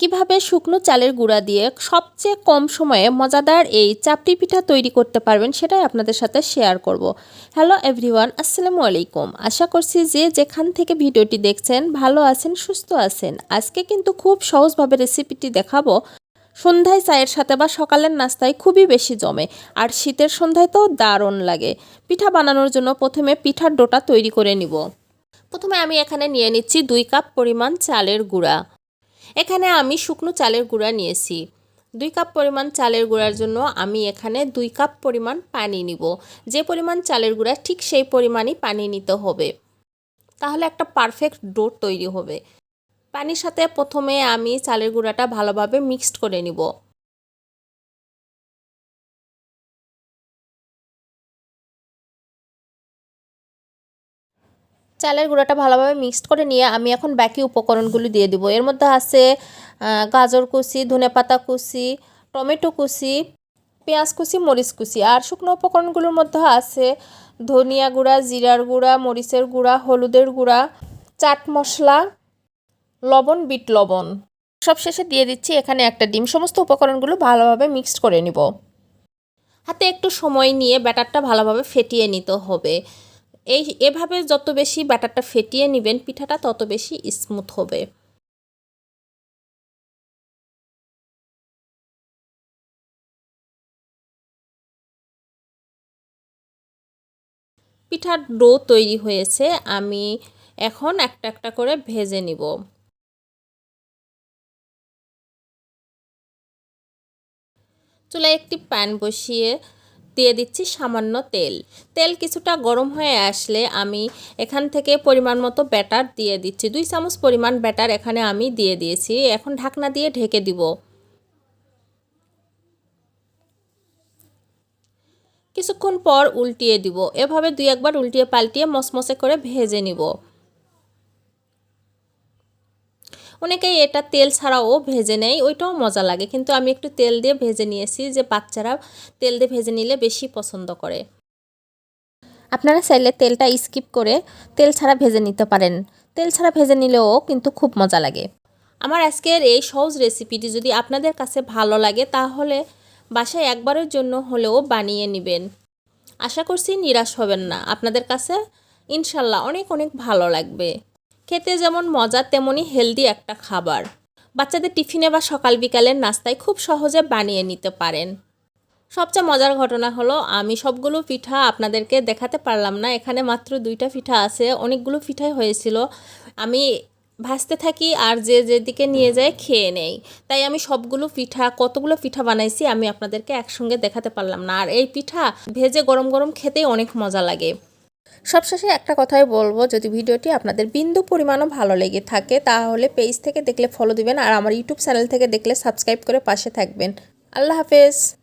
কীভাবে শুকনো চালের গুঁড়া দিয়ে সবচেয়ে কম সময়ে মজাদার এই চাপটি পিঠা তৈরি করতে পারবেন সেটাই আপনাদের সাথে শেয়ার করব। হ্যালো এভরিওয়ান আসসালামু আলাইকুম। আশা করছি যে যেখান থেকে ভিডিওটি দেখছেন ভালো আছেন, সুস্থ আছেন। আজকে কিন্তু খুব সহজভাবে রেসিপিটি দেখাবো। সন্ধ্যায় চায়ের সাথে বা সকালের নাস্তায় খুবই বেশি জমে, আর শীতের সন্ধ্যায় তো দারুণ লাগে। পিঠা বানানোর জন্য প্রথমে পিঠার ডোটা তৈরি করে নিব। প্রথমে আমি এখানে নিয়ে নিচ্ছি দুই কাপ পরিমাণ চালের গুঁড়া। এখানে আমি শুকনো চালের গুঁড়া নিয়েছি। দুই কাপ পরিমাণ চালের গুঁড়ার জন্য আমি এখানে দুই কাপ পরিমাণ পানি নিব। যে পরিমাণ চালের গুঁড়া, ঠিক সেই পরিমাণই পানি নিতে হবে। তাহলে একটা পারফেক্ট ডো তৈরি হবে। পানির সাথে প্রথমে আমি চালের গুঁড়াটা ভালোভাবে মিক্সড করে নিব। চালের গুঁড়াটা ভালোভাবে মিক্সড করে নিয়ে আমি এখন বাকি উপকরণগুলি দিয়ে দিব। এর মধ্যে আছে গাজর কুচি ধনেপাতা কুচি, টমেটো কুচি, পেঁয়াজ কুচি, মরিচ কুচি। আর শুকনো উপকরণগুলোর মধ্যে আছে ধনিয়া গুঁড়া, জিরার গুঁড়া, মরিচের গুঁড়া, হলুদের গুঁড়া, চাট মশলা, লবণ, বিট লবণ। সবশেষে দিয়ে দিচ্ছি এখানে একটা ডিম। সমস্ত উপকরণগুলো ভালোভাবে মিক্সড করে নিব। হাতে একটু সময় নিয়ে ব্যাটারটা ভালোভাবে ফেটিয়ে নিতে হবে। এই, এভাবে যত বেশি ব্যাটারটা ফেটিয়ে নেবেন, পিঠাটা তত বেশি স্মুথ হবে। পিঠার ডো তৈরি হয়েছে, আমি এখন একটা একটা করে ভেজে নিব। চুলায় একটি প্যান বসিয়ে দিয়ে দিচ্ছি সামান্য তেল। তেল কিছুটা গরম হয়ে আসলে আমি এখান থেকে পরিমাণ মতো ব্যাটার দিয়ে দিচ্ছি। দুই চামচ পরিমাণ ব্যাটার এখানে আমি দিয়ে দিয়েছি। এখন ঢাকনা দিয়ে ঢেকে দিব। কিছুক্ষণ পর উল্টিয়ে দিব। এভাবে দুই একবার উল্টিয়ে পাল্টিয়ে মসমসে করে ভেজে নিব। অনেকেই এটা তেল ছাড়াও ভেজে নেয়, ওইটাও মজা লাগে। কিন্তু আমি একটু তেল দিয়ে ভেজে নিয়েছি যে বাচ্চারা তেল দিয়ে ভেজে নিলে বেশি পছন্দ করে। আপনারা চাইলে তেলটা স্কিপ করে তেল ছাড়া ভেজে নিতে পারেন। তেল ছাড়া ভেজে নিলেও কিন্তু খুব মজা লাগে। আমার আজকের এই সহজ রেসিপিটি যদি আপনাদের কাছে ভালো লাগে, তাহলে বাসায় একবারের জন্য হলেও বানিয়ে নেবেন। আশা করছি নিরাশ হবেন না। আপনাদের কাছে ইনশাল্লাহ অনেক অনেক ভালো লাগবে। খেতে যেমন মজা তেমনই হেলদি একটা খাবার। বাচ্চাদের টিফিনে বা সকাল বিকালের নাস্তায় খুব সহজে বানিয়ে নিতে পারেন। সবচেয়ে মজার ঘটনা হলো, আমি সবগুলো পিঠা আপনাদেরকে দেখাতে পারলাম না। এখানে মাত্র দুইটা পিঠা আছে, অনেকগুলো পিঠাই হয়েছিল। আমি ভাজতে থাকি আর যে যেদিকে নিয়ে যায় খেয়ে নেই। তাই আমি সবগুলো পিঠা, কতগুলো পিঠা বানাইছি আমি আপনাদেরকে একসঙ্গে দেখাতে পারলাম না। আর এই পিঠা ভেজে গরম গরম খেতেই অনেক মজা লাগে। সবশেষে একটা কথাই বলব, যদি ভিডিওটি আপনাদের বিন্দু পরিমাণও ভালো লেগে থাকে, তাহলে পেজ থেকে দেখলে ফলো দিবেন, আর আমার ইউটিউব চ্যানেল থেকে দেখলে সাবস্ক্রাইব করে পাশে থাকবেন। আল্লাহ হাফেজ।